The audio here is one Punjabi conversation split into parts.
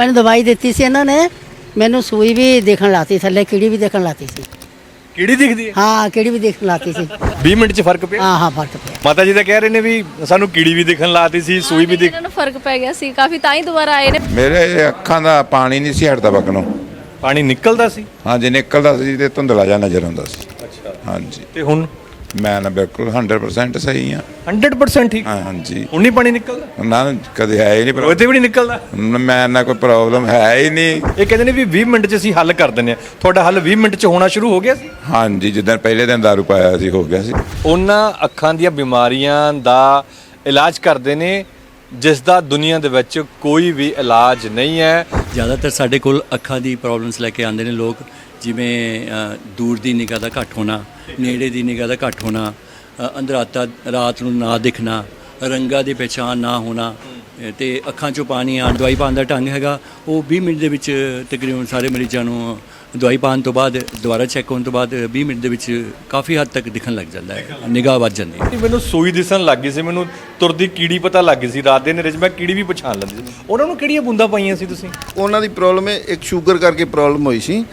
ਮੈਨੂੰ ਦਵਾਈ ਦਿੱਤੀ ਸੀ ਇਹਨਾਂ ਨੇ ਮੈਨੂੰ ਸੂਈ ਵੀ ਦੇਖਣ ਲਾਤੀ ਥੱਲੇ ਕੀੜੀ ਵੀ ਦੇਖਣ ਲਾਤੀ ਸੀ। ਕਿਹੜੀ ਦਿਖਦੀ ਹੈ? ਹਾਂ ਕੀੜੀ ਵੀ ਦੇਖਣ ਲਾਤੀ ਸੀ। 20 ਮਿੰਟ 'ਚ ਫ਼ਰਕ ਪਿਆ? ਹਾਂ ਹਾਂ ਫ਼ਰਕ ਪਿਆ। ਮਾਤਾ ਜੀ ਤਾਂ ਕਹਿ ਰਹੇ ਨੇ ਵੀ ਸਾਨੂੰ ਕੀੜੀ ਵੀ ਦਿਖਣ ਲਾਤੀ ਸੀ ਸੂਈ ਵੀ ਦਿਖ ਇਹਨਾਂ ਨੂੰ ਫ਼ਰਕ ਪੈ ਗਿਆ ਸੀ ਕਾਫੀ ਤਾਂ ਹੀ ਦੁਬਾਰਾ ਆਏ ਨੇ। ਮੇਰੇ ਅੱਖਾਂ ਦਾ ਪਾਣੀ ਨਹੀਂ ਸੀ ਹਟਦਾ ਬਕਨੋਂ ਪਾਣੀ ਨਿਕਲਦਾ ਸੀ? ਹਾਂਜੀ ਨਿਕਲਦਾ ਸੀ ਤੇ ਧੁੰਦਲਾ ਜਿਹਾ ਨਜ਼ਰ ਆਉਂਦਾ ਸੀ। ਅੱਛਾ। ਹਾਂਜੀ। ਤੇ ਹੁਣ? ਮੈਂ ਨਾ ਬਿਲਕੁਲ 100% ਸਹੀ ਹਾਂ। 100% ਠੀਕ। ਹਾਂ, ਹਾਂਜੀ। ਹੁਣ ਨਹੀਂ ਪਾਣੀ ਨਿਕਲਦਾ? ਨਾ ਕਦੇ ਹੈ ਹੀ ਨਹੀਂ ਉਹ ਤੇ ਵੀ ਨਹੀਂ ਨਿਕਲਦਾ? ਮੈਂ ਨਾ ਕੋਈ ਪ੍ਰੋਬਲਮ ਹੈ ਹੀ ਨਹੀਂ। ਇਹ ਕਹਿੰਦੇ ਨੇ ਵੀ 20 ਮਿੰਟ 'ਚ ਅਸੀਂ ਹੱਲ ਕਰ ਦਿੰਦੇ ਆ ਤੁਹਾਡਾ ਹੱਲ 20 ਮਿੰਟ 'ਚ ਹੋਣਾ ਸ਼ੁਰੂ ਹੋ ਗਿਆ ਸੀ? ਹਾਂਜੀ ਜਿੱਦਾਂ ਪਹਿਲੇ ਦਿਨ ਦਾਰੂ ਪਾਇਆ ਸੀ ਹੋ ਗਿਆ ਸੀ। ਉਹਨਾਂ ਅੱਖਾਂ ਦੀਆਂ ਬਿਮਾਰੀਆਂ ਦਾ ਇਲਾਜ ਕਰਦੇ ਨੇ ਜਿਸ ਦਾ ਦੁਨੀਆ ਦੇ ਵਿੱਚ ਕੋਈ ਵੀ ਇਲਾਜ ਨਹੀਂ ਹੈ। ਜ਼ਿਆਦਾਤਰ ਸਾਡੇ ਕੋਲ ਅੱਖਾਂ ਦੀ ਪ੍ਰੋਬਲਮਸ ਲੈ ਕੇ ਆਉਂਦੇ ਨੇ ਲੋਕ। ਜਿਵੇਂ ਦੂਰ ਦੀ ਨਿਗਾਹ ਦਾ ਘੱਟ ਹੋਣਾ ਨੇੜੇ ਦੀ ਨਿਗਾਹ ਦਾ ਘੱਟ ਹੋਣਾ ਅੰਧਰਾਤਾ ਰਾਤ ਨੂੰ ਨਾ ਦਿਖਣਾ ਰੰਗਾਂ ਦੀ ਪਛਾਣ ਨਾ ਹੋਣਾ ਤੇ ਅੱਖਾਂ 'ਚੋਂ ਪਾਣੀ ਆਉਣ ਦਵਾਈ ਪਾਉਣ ਦਾ ਢੰਗ ਹੈਗਾ ਉਹ 20 ਮਿੰਟ ਦੇ ਵਿੱਚ ਤਕਰੀਬਨ ਸਾਰੇ ਮਰੀਜ਼ਾਂ ਨੂੰ ਦਵਾਈ ਪਾਉਣ ਤੋਂ ਬਾਅਦ ਦੁਬਾਰਾ ਚੈੱਕ ਹੋਣ ਤੋਂ ਬਾਅਦ 20 ਮਿੰਟ ਦੇ ਵਿੱਚ ਕਾਫੀ ਹੱਦ ਤੱਕ ਦਿਖਣ ਲੱਗ ਜਾਂਦਾ ਹੈ। ਨਿਗਾਹ ਵੱਧ ਜਾਂਦੀ ਹੈ। ਮੈਨੂੰ ਸੂਈ ਦਿਸਣ ਲੱਗ ਗਈ ਸੀ ਮੈਨੂੰ ਤੁਰਦੀ ਕੀੜੀ ਪਤਾ ਲੱਗ ਗਈ ਸੀ। ਰਾਤ ਦੇ ਹਨੇਰੇ 'ਚ ਮੈਂ ਕੀੜੀ ਵੀ ਪਛਾਣ ਲੈਂਦੀ ਸੀ। ਉਹਨਾਂ ਨੂੰ ਕਿਹੜੀਆਂ ਬੂੰਦਾਂ ਪਾਈਆਂ ਸੀ ਤੁਸੀਂ? ਉਹਨਾਂ ਦੀ ਪ੍ਰੋਬਲਮ ਹੈ ਇੱਕ ਸ਼ੂਗਰ ਕਰਕੇ ਪ੍ਰੋਬਲਮ ਹੋਈ ਸੀ।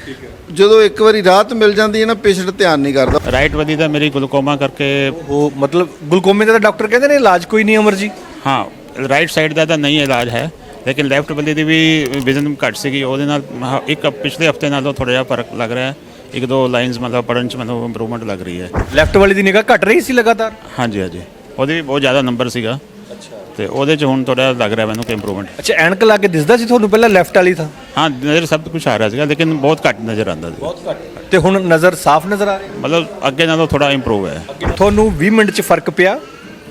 ਜਦੋਂ ਇੱਕ ਵਾਰੀ ਰਾਹਤ ਮਿਲ ਜਾਂਦੀ ਹੈ ਨਾ ਪੇਸ਼ੈਂਟ ਧਿਆਨ ਨਹੀਂ ਕਰਦਾ। ਰਾਈਟ ਵਧੀ ਦਾ ਮੇਰੀ ਗਲੂਕੋਮਾ ਕਰਕੇ ਉਹ ਮਤਲਬ ਗਲੂਕੋਮੇ ਦਾ ਤਾਂ ਡਾਕਟਰ ਕਹਿੰਦੇ ਨੇ ਇਲਾਜ ਕੋਈ ਨਹੀਂ ਅਮਰ ਜੀ। ਹਾਂ ਰਾਈਟ ਸਾਈਡ ਦਾ ਤਾਂ ਨਹੀਂ ਇਲਾਜ ਹੈ। ਲੇਕਿਨ ਲੈਫਟ ਬੰਦੇ ਦੀ ਵੀ ਵਿਜ਼ਨ ਘੱਟ ਸੀਗੀ ਉਹਦੇ ਨਾਲ ਹ- ਇੱਕ ਪਿਛਲੇ ਹਫ਼ਤੇ ਨਾਲੋਂ ਥੋੜਾ ਜਿਹਾ ਫ਼ਰਕ ਲੱਗ ਰਿਹਾ ਹੈ। ਇੱਕ ਦੋ ਲਾਈਨਸ ਮਤਲਬ ਪੜਨ ਚ ਮਤਲਬ ਇੰਪਰੂਵਮੈਂਟ ਲੱਗ ਰਹੀ ਹੈ। ਲੈਫਟ ਵਾਲੀ ਦੀ ਨਿਗਾਹ ਘਟ ਰਹੀ ਸੀ ਲਗਾਤਾਰ? ਹਾਂਜੀ ਹਾਂਜੀ। ਉਹਦੇ ਵੀ ਬਹੁਤ ਜ਼ਿਆਦਾ ਨੰਬਰ ਸੀਗਾ। ਅੱਛਾ। ਤੇ ਉਹਦੇ ਚ ਹੁਣ ਥੋੜਾ ਲੱਗ ਰਿਹਾ ਮੈਨੂੰ ਕਿ ਇੰਪਰੂਵਮੈਂਟ ਅੱਛਾ ਐਨਕ ਲਾ ਕੇ ਦਿਸਦਾ ਸੀ ਤੁਹਾਨੂੰ ਪਹਿਲਾਂ ਲੈਫਟ ਵਾਲੀ ਥਾਂ ਹਾਂ ਨਜ਼ਰ ਸਭ ਕੁਝ ਆ ਰਿਹਾ ਸੀਗਾ ਲੇਕਿਨ ਬਹੁਤ ਘੱਟ ਨਜ਼ਰ ਆਉਂਦਾ ਸੀ। ਬਹੁਤ ਘੱਟ। ਤੇ ਹੁਣ ਨਜ਼ਰ ਸਾਫ਼ ਨਜ਼ਰ ਆ ਰਹੀ ਮਤਲਬ ਅੱਗੇ ਨਾਲੋਂ ਥੋੜਾ ਇੰਪਰੂਵ ਹੈ। ਤੁਹਾਨੂੰ 20 ਮਿੰਟ 'ਚ ਫ਼ਰਕ ਪਿਆ?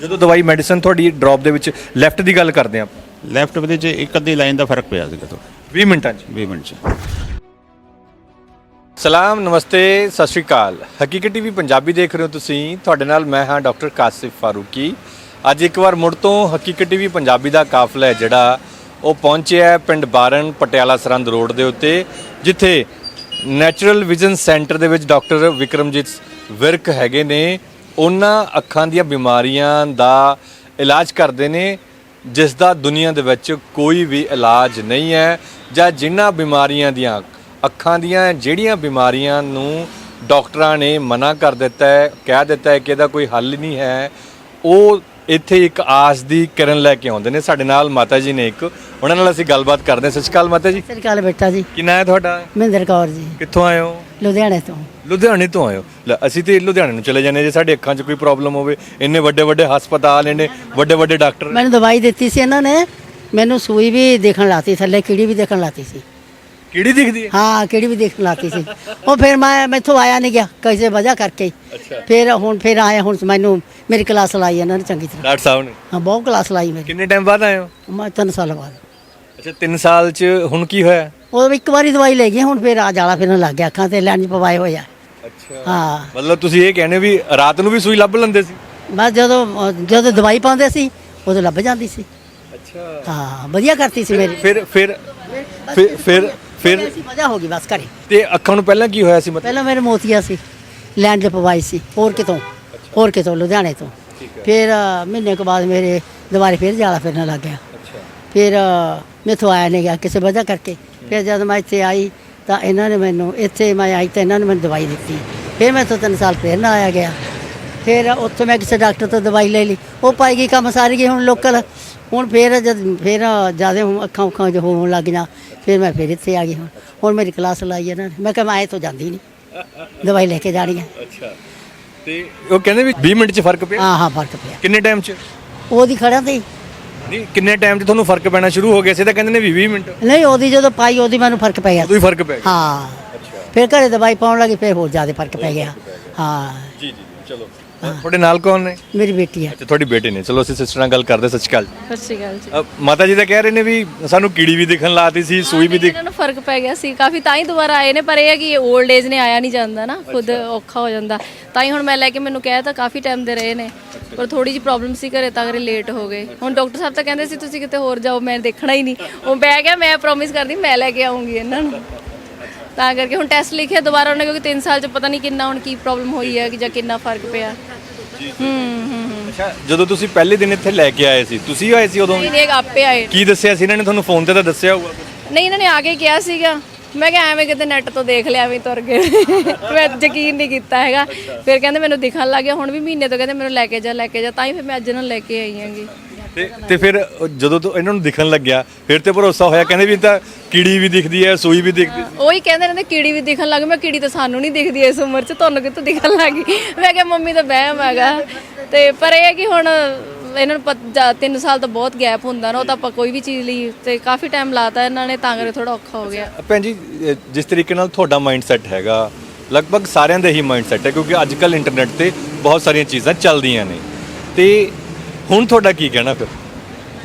ਜਦੋਂ ਦਵਾਈ ਮੈਡੀਸਨ ਤੁਹਾਡੀ ਡ੍ਰੌਪ ਦੇ ਵਿੱਚ ਲੈਫਟ ਦੀ ਗੱਲ ਕਰਦੇ ਆਪਾਂ। ਲੈਫਟ ਚ ਇੱਕ ਅੱਧੀ ਲਾਈਨ ਦਾ ਫ਼ਰਕ ਪਿਆ ਸੀਗਾ ਥੋੜਾ 20 ਮਿੰਟਾਂ 'ਚ। 20 ਮਿੰਟ ਚ। ਸਲਾਮ ਨਮਸਤੇ ਸਤਿ ਸ਼੍ਰੀ ਅਕਾਲ। ਹਕੀਕਤ ਟੀਵੀ ਪੰਜਾਬੀ ਦੇਖ ਰਹੇ ਹੋ ਤੁਸੀਂ। ਤੁਹਾਡੇ ਨਾਲ ਮੈਂ ਹਾਂ ਡਾਕਟਰ ਕਾਸਿਫ ਫਾਰੂਕੀ। ਅੱਜ ਇੱਕ ਵਾਰ ਮੁੜ ਤੋਂ ਹਕੀਕਤ ਟੀਵੀ ਪੰਜਾਬੀ ਦਾ ਕਾਫਲਾ ਹੈ ਜਿਹੜਾ ਉਹ ਪਹੁੰਚਿਆ ਹੈ ਪਿੰਡ ਬਾਰਨ ਪਟਿਆਲਾ ਸਰੰਦ ਰੋਡ ਦੇ ਉੱਤੇ ਜਿੱਥੇ ਨੈਚੁਰਲ ਵਿਜ਼ਨ ਸੈਂਟਰ ਦੇ ਵਿੱਚ ਡਾਕਟਰ ਵਿਕਰਮਜੀਤ ਵਿਰਕ ਹੈਗੇ ਨੇ। ਉਹਨਾਂ ਅੱਖਾਂ ਦੀਆਂ ਬਿਮਾਰੀਆਂ ਦਾ ਇਲਾਜ ਕਰਦੇ ਨੇ। ਜਿਸ ਦਾ ਦੁਨੀਆ ਦੇ ਵਿੱਚ ਕੋਈ ਵੀ ਇਲਾਜ ਨਹੀਂ ਹੈ ਜਾਂ ਜਿਨ੍ਹਾਂ ਬਿਮਾਰੀਆਂ ਦੀਆਂ ਅੱਖਾਂ ਦੀਆਂ ਜਿਹੜੀਆਂ ਬਿਮਾਰੀਆਂ ਨੂੰ ਡਾਕਟਰਾਂ ਨੇ ਮਨਾ ਕਰ ਦਿੱਤਾ ਹੈ ਕਹਿ ਦਿੱਤਾ ਹੈ ਕਿ ਇਹਦਾ ਕੋਈ ਹੱਲ ਨਹੀਂ ਹੈ ਉਹ ਇੱਥੇ ਇੱਕ ਆਸ ਦੀ ਕਿਰਨ ਲੈ ਕੇ ਆਉਂਦੇ ਨੇ। ਸਾਡੇ ਨਾਲ ਮਾਤਾ ਜੀ ਨੇ ਇੱਕ ਉਹਨਾਂ ਨਾਲ ਅਸੀਂ ਗੱਲਬਾਤ ਕਰਦੇ ਹਾਂ। ਸਤਿ ਸ਼੍ਰੀ ਅਕਾਲ ਮਾਤਾ ਜੀ। ਸਤਿ ਕਾਲ ਬੇਟਾ ਜੀ। ਕੀ ਨਾਂ ਹੈ ਤੁਹਾਡਾ? ਮਹਿੰਦਰ ਕੌਰ ਜੀ। ਕਿੱਥੋਂ ਆਏ ਹੋ? ਲੁਧਿਆਣੇ ਤੋਂ। ਲੁਧਿਆਣੇ ਤੋਂ ਹੋ ਲੈ, ਅਸੀਂ ਤੇ ਲੁਧਿਆਣੇ ਨੂੰ ਚਲੇ ਜਾਂਦੇ ਜੇ ਸਾਡੇ ਅੱਖਾਂ 'ਚ ਕੋਈ ਪ੍ਰੋਬਲਮ ਹੋਵੇ। ਇੰਨੇ ਵੱਡੇ ਵੱਡੇ ਹਸਪਤਾਲ ਇੰਨੇ ਵੱਡੇ ਵੱਡੇ ਡਾਕਟਰ ਮੈਨੂੰ ਦਵਾਈ ਦਿੱਤੀ ਸੀ ਇਹਨਾਂ ਨੇ। ਮੈਨੂੰ ਸੂਈ ਵੀ ਦੇਖਣ ਲਾਤੀ ਥੱਲੇ ਕੀੜੀ ਵੀ ਦੇਖਣ ਲਾਤੀ ਸੀ। ਕਿਹੜੀ ਦਿਖਦੀ ਹੈ? ਹਾਂ ਕੀੜੀ ਵੀ ਦੇਖਣ ਲਾਤੀ ਸੀ। ਉਹ ਫਿਰ ਮੈਂ ਮੈਥੋਂ ਆਇਆ ਨਹੀਂ ਗਿਆ ਕਿਸੇ ਵਜ੍ਹਾ ਕਰਕੇ। ਫਿਰ ਹੁਣ ਫਿਰ ਆਇਆ ਹੁਣ ਮੈਨੂੰ ਮੇਰੀ ਕਲਾਸ ਲਾਈ ਇਹਨਾਂ ਨੇ ਚੰਗੀ ਤਰ੍ਹਾਂ। ਡਾਕਟਰ ਸਾਹਿਬ ਨੇ? ਹਾਂ ਬਹੁਤ ਕਲਾਸ ਲਾਈ ਮੇਰੀ। ਕਿੰਨੇ ਟਾਈਮ ਬਾਅਦ ਆਏ ਹੋ? ਮੈਂ ਤਿੰਨ ਸਾਲ ਬਾਅਦ। ਅੱਛਾ 3 ਸਾਲ 'ਚ ਹੁਣ ਕੀ ਹੋਇਆ? ਉਹ ਇੱਕ ਵਾਰੀ ਦਵਾਈ ਲੈ ਗਈ ਹੁਣ ਫਿਰ ਆ ਜਾਲਾ ਫਿਰਨ ਲੱਗ ਗਿਆ ਅੱਖਾਂ ਤੇ ਲੈਂਜ ਪਵਾਏ ਹੋਇਆ ਅੱਛਾ। ਹਾਂ। ਮਤਲਬ ਤੁਸੀਂ ਇਹ ਕਹਿੰਦੇ ਵੀ ਰਾਤ ਨੂੰ ਵੀ ਸੂਈ ਲੱਭ ਲੈਂਦੇ ਸੀ? ਬਸ ਜਦੋਂ ਜਦੋਂ ਦਵਾਈ ਪਾਉਂਦੇ ਸੀ ਉਦੋਂ ਲੱਭ ਜਾਂਦੀ ਸੀ। ਅੱਛਾ। ਹਾਂ ਵਧੀਆ ਕਰਤੀ ਸੀ ਮੇਰੀ। ਫਿਰ ਫਿਰ ਫਿਰ ਫਿਰ ਫਿਰ ਮਜ਼ਾ ਹੋ ਗਈ ਬਸ ਘਰੇ। ਤੇ ਅੱਖਾਂ ਨੂੰ ਪਹਿਲਾਂ ਕੀ ਹੋਇਆ ਸੀ ਮਤਲਬ? ਪਹਿਲਾਂ ਮੇਰੇ ਮੋਤੀਆ ਸੀ ਚ ਪਵਾਈ ਸੀ ਹੋਰ ਕਿਤੋਂ ਹੋਰ ਕਿਤੋਂ ਲੁਧਿਆਣੇ ਤੋਂ। ਫਿਰ ਮਹੀਨੇ ਕੁ ਬਾਅਦ ਮੇਰੇ ਦੁਬਾਰੇ ਫਿਰ ਜਾਲਾ ਫਿਰਨ ਲੱਗ ਗਿਆ। ਫਿਰ ਮੈਥੋਂ ਆਇਆ ਨਹੀਂ ਗਿਆ ਕਿਸੇ ਵਜ੍ਹਾ ਕਰਕੇ। ਫਿਰ ਜਦ ਮੈਂ ਇੱਥੇ ਆਈ ਤਾਂ ਇਹਨਾਂ ਨੇ ਮੈਨੂੰ ਇੱਥੇ ਮੈਂ ਆਈ ਤਾਂ ਇਹਨਾਂ ਨੇ ਮੈਨੂੰ ਦਵਾਈ ਦਿੱਤੀ। ਫਿਰ ਮੈਂ ਤੋਂ ਤਿੰਨ ਸਾਲ ਫਿਰ ਨਾ ਆਇਆ ਗਿਆ। ਫਿਰ ਉੱਥੇ ਮੈਂ ਕਿਸੇ ਡਾਕਟਰ ਤੋਂ ਦਵਾਈ ਲੈ ਲਈ। ਉਹ ਪਾਈ ਗਈ ਕੰਮ ਸਾਰੀ ਗਈ ਹੁਣ ਲੋਕਲ। ਹੁਣ ਫਿਰ ਜਦ ਫਿਰ ਜ਼ਿਆਦਾ ਅੱਖਾਂ ਉੱਖਾਂ ਜੋ ਹੋਣ ਲੱਗ ਗਿਆ ਫਿਰ ਮੈਂ ਫਿਰ ਇੱਥੇ ਆ ਗਈ ਹੁਣ। ਹੁਣ ਮੇਰੀ ਕਲਾਸ ਲਾਈ ਇਹਨਾਂ ਨੇ। ਮੈਂ ਕਿਹਾ ਮੈਂ ਇੱਥੋਂ ਜਾਂਦੀ ਨਹੀਂ ਦਵਾਈ ਲੈ ਕੇ ਜਾਣੀ ਹੈ ਅੱਛਾ। ਤੇ ਉਹ ਕਹਿੰਦੇ ਵੀ 20 ਮਿੰਟ 'ਚ ਫ਼ਰਕ ਪਿਆ? ਹਾਂ ਹਾਂ ਫ਼ਰਕ ਪਿਆ। ਕਿੰਨੇ ਟਾਈਮ 'ਚ? ਉਹਦੀ ਖੜਾ ਤੇ ਨਹੀਂ ਕਿੰਨੇ ਟਾਈਮ 'ਚ ਤੁਹਾਨੂੰ ਫ਼ਰਕ ਪੈਣਾ ਸ਼ੁਰੂ ਹੋ ਗਿਆ ਸੀ? ਤਾਂ ਕਹਿੰਦੇ ਨੇ ਵੀ 20 ਮਿੰਟ। ਨਹੀਂ ਉਹਦੀ ਜਦੋਂ ਪਾਈ ਉਹਦੀ ਮੈਨੂੰ ਫ਼ਰਕ ਪੈ ਗਿਆ। ਉਦੋਂ ਹੀ ਫ਼ਰਕ ਪੈ ਗਿਆ। ਹਾਂ। ਫਿਰ ਘਰੇ ਦਵਾਈ ਪਾਉਣ ਲੱਗੀ ਫਿਰ ਹੋਰ ਜ਼ਿਆਦਾ ਫ਼ਰਕ ਪੈ ਗਿਆ। ਹਾਂ। ਜੀ ਜੀ ਚਲੋ। ਤੁਹਾਡੇ ਨਾਲ ਕੌਣ ਨੇ? ਮੇਰੀ ਬੇਟੀ ਹੈ ਅੱਛਾ ਤੁਹਾਡੀ ਬੇਟੀ ਨੇ। ਚਲੋ ਅਸੀਂ ਸਿਸਟਰ ਨਾਲ ਗੱਲ ਕਰਦੇ ਸ਼੍ਰੀ ਅਕਾਲ ਸਤਿ ਸ਼੍ਰੀ ਅਕਾਲ ਜੀ। ਮਾਤਾ ਜੀ ਤਾਂ ਕਹਿ ਰਹੇ ਨੇ ਵੀ ਸਾਨੂੰ ਕੀੜੀ ਵੀ ਦਿਖਣ ਲਾਤੀ ਸੀ ਸੂਈ ਵੀ ਦਿਖ ਇਹਨਾਂ ਨੂੰ ਫ਼ਰਕ ਪੈ ਗਿਆ ਸੀ। ਕਾਫੀ ਤਾਂ ਹੀ ਦੁਬਾਰਾ ਆਏ ਨੇ ਪਰ ਇਹ ਹੈ ਕਿ 올ਡ ਏਜ ਨੇ ਆਇਆ ਨਹੀਂ ਜਾਂਦਾ ਨਾ। ਖੁਦ ਔਖਾ ਹੋ ਜਾਂਦਾ। ਤਾਂ ਹੀ ਹੁਣ ਮੈਂ ਲੈ ਕੇ ਮੈਨੂੰ ਕਹਿ ਤਾਂ ਕਾਫੀ ਟਾਈਮ ਦੇ ਰਹੇ ਨੇ। ਪਰ ਥੋੜੀ ਜਿਹੀ ਪ੍ਰੋਬਲਮ ਸੀ ਘਰੇ ਤਾਂ ਕਰੇ ਲੇਟ ਹੋ ਗਏ। ਹੁਣ ਡਾਕਟਰ ਸਾਹਿਬ ਤਾਂ ਕਹਿੰਦੇ ਸੀ ਤੁਸੀਂ ਕਿਤੇ ਹੋਰ ਜਾਓ ਮੈਂ ਦੇਖਣਾ ਹੀ ਨਹੀਂ। ਉਹ ਬਹਿ ਗਿਆ ਮੈਂ ਪ੍ਰੋਮਿਸ ਕਰਦੀ ਮੈਂ ਲੈ ਕੇ ਆਉਂਗੀ ਇਹਨਾਂ ਨੂੰ। ਤਾਂ ਕਰਕੇ ਹੁਣ ਟੈਸਟ ਲਿਖਿਆ ਦੁਬਾਰਾ ਉਹਨੇ ਕਿਉਂਕਿ 3 ਸਾਲ ਚ ਪਤਾ ਨਹੀਂ ਕਿੰਨਾ ਹੁਣ ਕੀ ਪ੍ਰੋਬਲਮ ਹੋਈ ਹੈ ਕਿ ਜਾਂ ਕਿੰਨਾ ਫ਼ਰਕ ਪਿਆ। ਹੂੰ ਹੂੰ ਹੂੰ। ਅੱਛਾ ਜਦੋਂ ਤੁਸੀਂ ਪਹਿਲੇ ਦਿਨ ਇੱਥੇ ਲੈ ਕੇ ਆਏ ਸੀ ਤੁਸੀਂ ਆਏ ਸੀ ਉਦੋਂ? ਨਹੀਂ ਨਹੀਂ ਇਹ ਆਪੇ ਆਏ। ਕੀ ਦੱਸਿਆ ਸੀ ਇਹਨਾਂ ਨੇ ਤੁਹਾਨੂੰ? ਫੋਨ ਤੇ ਤਾਂ ਦੱਸਿਆ ਹੋਊਗਾ। ਨਹੀਂ ਇਹਨਾਂ ਨੇ ਆ ਕੇ ਕਿਹਾ ਸੀਗਾ। ਮੈਂ ਕਿਹਾ ਐਵੇਂ ਕਿਤੇ ਨੈਟ ਤੋਂ ਦੇਖ ਲਿਆ ਵੀ ਤੁਰ ਗਏ। ਮੈਂ ਯਕੀਨ ਨਹੀਂ ਕੀਤਾ ਹੈਗਾ। ਫਿਰ ਕਹਿੰਦੇ ਮੈਨੂੰ ਦਿਖਣ ਲੱਗ ਗਿਆ ਹੁਣ ਵੀ ਮਹੀਨੇ ਤੋਂ ਕਹਿੰਦੇ ਮੈਨੂੰ ਲੈ ਕੇ ਜਾ ਲੈ ਕੇ ਜਾ ਤਾਂ ਹੀ ਫਿਰ ਮੈਂ ਅੱਜ ਇਹਨਾਂ ਨੂੰ ਲੈ ਕੇ ਆਈ ਆਂਗੀ ਤੇ ਤੇ ਫਿਰ ਜਦੋਂ ਤੋਂ ਇਹਨਾਂ ਨੂੰ ਦਿਖਣ ਲੱਗਿਆ ਫਿਰ ਤੇ ਭਰੋਸਾ ਹੋਇਆ? ਕਹਿੰਦੇ ਵੀ ਤਾਂ ਕੀੜੀ ਵੀ ਦਿਖਦੀ ਹੈ ਸੂਈ ਵੀ ਦਿਖਦੀ ਉਹੀ ਕਹਿੰਦੇ ਰਹਿੰਦੇ ਕੀੜੀ ਵੀ ਦਿਖਣ ਲੱਗ ਮੈਂ ਕੀੜੀ ਤਾਂ ਸਾਨੂੰ ਨਹੀਂ ਦਿਖਦੀ ਇਸ ਉਮਰ 'ਚ ਤੁਹਾਨੂੰ ਕਿੱਥੋਂ ਦਿਖਣ ਲੱਗੀ ਮੈਂ ਕਿਹਾ ਮੰਮੀ ਤਾਂ ਵਹਿਮ ਹੈਗਾ। ਤੇ ਪਰ ਇਹ ਹੈ ਕਿ ਹੁਣ ਇਹਨਾਂ ਨੂੰ 3 ਸਾਲ ਤਾਂ ਬਹੁਤ ਗੈਪ ਹੁੰਦਾ ਨਾ ਉਹ ਤਾਂ ਆਪਾਂ ਕੋਈ ਵੀ ਚੀਜ਼ ਲਈ ਤੇ ਕਾਫੀ ਟਾਈਮ ਲਾਤਾ ਇਹਨਾਂ ਨੇ ਤਾਂ ਕਰਕੇ ਥੋੜਾ ਔਖਾ ਹੋ ਗਿਆ। ਭੈਣ ਜੀ ਜਿਸ ਤਰੀਕੇ ਨਾਲ ਤੁਹਾਡਾ ਮਾਈਂਡਸੈਟ ਹੈਗਾ ਲਗਭਗ ਸਾਰਿਆਂ ਦਾ ਹੀ ਮਾਈਂਡਸੈਟ ਹੈ ਕਿਉਂਕਿ ਅੱਜ ਕੱਲ ਇੰਟਰਨੈਟ ਤੇ ਬਹੁਤ ਸਾਰੀਆਂ ਚੀਜ਼ਾਂ ਚੱਲਦੀਆਂ ਨੇ। ਤੇ ਹੁਣ ਤੁਹਾਡਾ ਕੀ ਕਹਿਣਾ ਫਿਰ?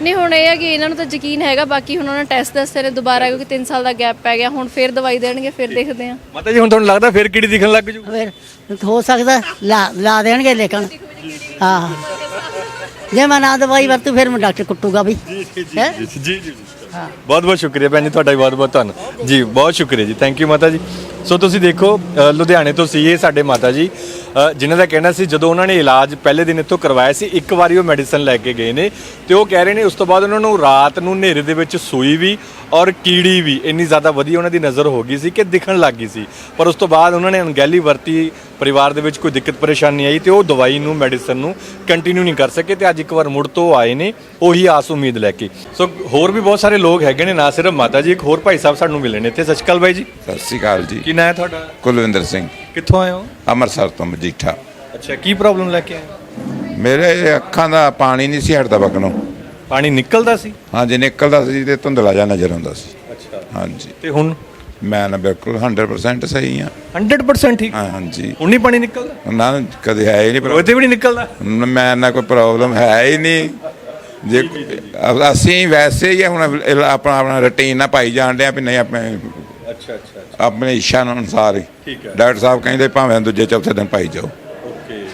ਨਹੀਂ ਹੁਣ ਇਹ ਹੈ ਕਿ ਇਹਨਾਂ ਨੂੰ ਤਾਂ ਯਕੀਨ ਹੈਗਾ ਬਾਕੀ ਹੁਣ ਉਹਨਾਂ ਟੈਸਟ ਦੱਸੇ ਨੇ ਦੁਬਾਰਾ ਕਿਉਂਕਿ 3 ਸਾਲ ਦਾ ਗੈਪ ਪੈ ਗਿਆ। ਹੁਣ ਫੇਰ ਦਵਾਈ ਦੇਣਗੇ ਫਿਰ ਦੇਖਦੇ ਹਾਂ। ਮਾਤਾ ਜੀ ਹੁਣ ਤੁਹਾਨੂੰ ਲੱਗਦਾ ਫਿਰ ਕੀੜੀ ਦਿਖਣ ਲੱਗ ਜੂ? ਫਿਰ ਹੋ ਸਕਦਾ ਲਾ ਲਾ ਦੇਣਗੇ ਲੇਕਿਨ। ਹਾਂ ਜੇ ਮੈਂ ਨਾ ਦਵਾਈ ਵਰਤੂ ਫਿਰ ਮੈਂ ਡਾਕਟਰ ਕੁੱਟੂਗਾ ਵੀ। ਹੈਂ? ਜੀ ਜੀ ਜੀ ਬਹੁਤ ਬਹੁਤ ਸ਼ੁਕਰੀਆ ਭੈਣ ਜੀ ਤੁਹਾਡਾ ਵੀ ਬਹੁਤ ਬਹੁਤ ਧੰਨ ਜੀ ਬਹੁਤ ਸ਼ੁਕਰੀਆ ਜੀ ਥੈਂਕ ਯੂ ਮਾਤਾ ਜੀ। ਸੋ ਤੁਸੀਂ ਦੇਖੋ ਅ, ਲੁਧਿਆਣੇ ਤੋਂ ਸੀ ਇਹ ਸਾਡੇ ਮਾਤਾ ਜੀ। ਜਿਨ੍ਹਾਂ ਦਾ ਕਹਿਣਾ ਸੀ ਜਦੋਂ ਉਹਨਾਂ ਨੇ ਇਲਾਜ ਪਹਿਲੇ ਦਿਨ ਇੱਥੋਂ ਕਰਵਾਇਆ ਸੀ ਇੱਕ ਵਾਰੀ ਉਹ ਮੈਡੀਸਨ ਲੈ ਕੇ ਗਏ ਨੇ ਤੇ ਉਹ ਕਹਿ ਰਹੇ ਨੇ ਉਸ ਤੋਂ ਬਾਅਦ ਉਹਨਾਂ ਨੂੰ ਰਾਤ ਨੂੰ ਹਨੇਰੇ ਦੇ ਵਿੱਚ ਸੂਈ ਵੀ ਔਰ ਕੀੜੀ ਵੀ ਇੰਨੀ ਜ਼ਿਆਦਾ ਵਧੀਆ ਉਹਨਾਂ ਦੀ ਨਜ਼ਰ ਹੋ ਗਈ ਸੀ ਕਿ ਦਿਖਣ ਲੱਗ ਗਈ ਸੀ। ਪਰ ਉਸ ਤੋਂ ਬਾਅਦ ਉਹਨਾਂ ਨੇ ਅਣਗਹਿਲੀ ਵਰਤੀ ਪਰਿਵਾਰ ਦੇ ਵਿੱਚ ਕੋਈ ਦਿੱਕਤ ਪਰੇਸ਼ਾਨੀ ਆਈ ਤੇ ਉਹ ਦਵਾਈ ਨੂੰ ਮੈਡੀਸਨ ਨੂੰ ਕੰਟੀਨਿਊ ਨਹੀਂ ਕਰ ਸਕੇ ਤੇ ਅੱਜ ਇੱਕ ਵਾਰ ਮੁੜ ਤੋਂ ਆਏ ਨੇ ਉਹੀ ਆਸ ਉਮੀਦ ਲੈ ਕੇ। ਸੋ ਹੋਰ ਵੀ ਬਹੁਤ ਸਾਰੇ ਲੋਕ ਹੈਗੇ ਨੇ ਨਾ ਸਿਰਫ ਮਾਤਾ ਜੀ ਇੱਕ ਹੋਰ ਭਾਈ ਸਾਹਿਬ ਸਾਨੂੰ ਮਿਲੇ ਨੇ ਇੱਥੇ। ਸਤਿ ਸ਼੍ਰੀ ਅਕਾਲ ਬਾਈ ਜੀ। ਸਤਿ ਸ਼੍ਰੀ ਅਕਾਲ ਜੀ। ਕੀ ਨਾਂ ਹੈ ਤੁਹਾਡਾ? ਕੁਲਵਿੰਦਰ ਸਿੰਘ। ਕਿੱਥੋਂ ਆਏ ਹੋ? ਅੰਮ੍ਰਿਤਸਰ ਤੋਂ ਮਜੀਠਾ। ਅੱਛਾ ਕੀ ਪ੍ਰੋਬਲਮ ਲੈ ਕੇ ਆਏ? ਮੇਰੇ ਅੱਖਾਂ ਦਾ ਪਾਣੀ ਨਹੀਂ ਸੀ ਹਟਦਾ ਬਗਨੋਂ ਪਾਣੀ ਨਿਕਲਦਾ ਸੀ? ਹਾਂਜੀ ਨਿਕਲਦਾ ਸੀ ਤੇ ਧੁੰਦਲਾ ਜਿਹਾ ਨਜ਼ਰ ਆਉਂਦਾ ਸੀ। ਅੱਛਾ। ਹਾਂਜੀ। ਤੇ ਹੁਣ? ਮੈਂ ਨਾ ਬਿਲਕੁਲ 100% ਸਹੀ ਆ 100% ਠੀਕ? ਹਾਂ, ਹਾਂਜੀ। ਹੁਣ ਨਹੀਂ ਪਾਣੀ ਨਿਕਲਦਾ? ਨਾ ਕਦੇ ਹੈ ਹੀ ਨਹੀਂ ਉਹ ਤੇ ਵੀ ਨਹੀਂ ਨਿਕਲਦਾ? ਮੈਂ ਨਾ ਕੋਈ ਪ੍ਰੋਬਲਮ ਹੈ ਹੀ ਨਹੀਂ। ਜੇ ਅਸੀਂ ਵੈਸੇ ਹੀ ਹੁਣ ਆਪਣਾ ਆਪਣਾ ਰੁਟੀਨ ਨਾਲ ਪਾਈ ਜਾਣ ਡਿਆ ਵੀ ਨਹੀਂ ਆਪਣੇ ਅੱਛਾ ਅੱਛਾ। ਆਪਣੇ ਇੱਛਾ ਨੂੰ ਅਨੁਸਾਰ ਹੀ। ਠੀਕ ਹੈ। ਡਾਕਟਰ ਸਾਹਿਬ ਕਹਿੰਦੇ ਭਾਵੇਂ ਦੂਜੇ ਚੌਥੇ ਦਿਨ ਪਾਈ ਜਾਓ। ਓਕੇ।